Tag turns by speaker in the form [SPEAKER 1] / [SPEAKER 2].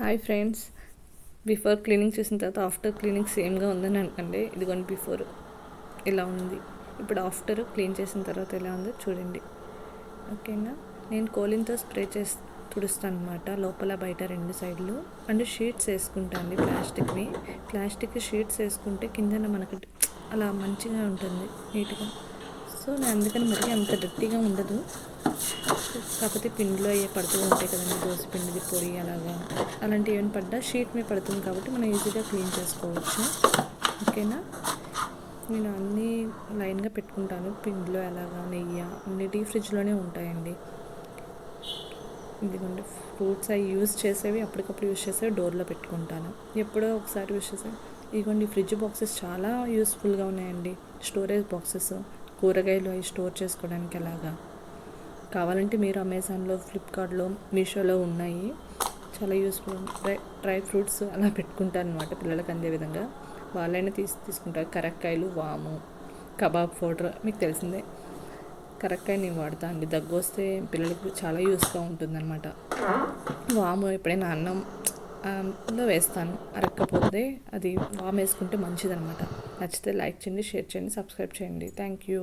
[SPEAKER 1] Hi friends. Before cleaning చేసిన తర్వాత after cleaning సేమ్గా ఉందని అనుకోండి. ఇదిగోండి బిఫోర్ ఇలా ఉంది. ఇప్పుడు ఆఫ్టర్ క్లీన్ చేసిన తర్వాత ఎలా ఉందో చూడండి. ఓకేనా? నేను కోలిన్తో స్ప్రే చేసి తుడుస్తాను అనమాట లోపల బయట రెండు సైడ్లు. అండ్ షీట్స్ వేసుకుంటాను ప్లాస్టిక్ని ప్లాస్టిక్ షీట్స్ వేసుకుంటే కిందన మనకి అలా మంచిగా ఉంటుంది నీట్గా. సో నేను అందుకని మరి అంత డర్టీగా ఉండదు. కాకపోతే పిండిలో అయ్యే పడుతూ ఉంటాయి కదండి దోశ పిండిది పొడి అలాగా. అలాంటివి ఏమైనా పడ్డా? షీట్ మీద పడుతుంది కాబట్టి మనం ఈజీగా క్లీన్ చేసుకోవచ్చు. ఓకేనా? నేను అన్నీ లైన్గా పెట్టుకుంటాను. పిండిలో ఎలాగా నెయ్యి అన్ని డీ ఫ్రిడ్జ్లోనే ఉంటాయండి. ఇదిగోండి ఫ్రూట్స్ అవి యూజ్ చేసేవి అప్పటికప్పుడు యూజ్ చేసేవి డోర్లో పెట్టుకుంటాను. ఎప్పుడో ఒకసారి యూజ్ చేసేవి ఇదిగోండి ఫ్రిడ్జ్ బాక్సెస్ చాలా యూస్ఫుల్గా ఉన్నాయండి. స్టోరేజ్ బాక్సెస్ కూరగాయలు అవి స్టోర్ చేసుకోవడానికి ఎలాగా. కావాలంటే మీరు అమెజాన్లో ఫ్లిప్కార్ట్లో మీషోలో ఉన్నాయి. చాలా యూస్ఫుల్ డ్రై డ్రై ఫ్రూట్స్ అలా పెట్టుకుంటాను అనమాట పిల్లలకు అందే విధంగా. వాళ్ళైనా తీసి తీసుకుంటారు. కరక్కాయలు వాము కబాబ్ పౌడర్ మీకు తెలిసిందే. కరక్కాయ నేను వాడతా అండి. దగ్గు వస్తే పిల్లలకు చాలా యూస్గా ఉంటుందన్నమాట. వాము ఎప్పుడైనా అన్నం లో వేస్తాను. అరక్కపోతే అది వామ్ వేసుకుంటే మంచిదనమాట నచ్చితే లైక్ చేయండి షేర్ చేయండి సబ్స్క్రైబ్ చేయండి. Thank you.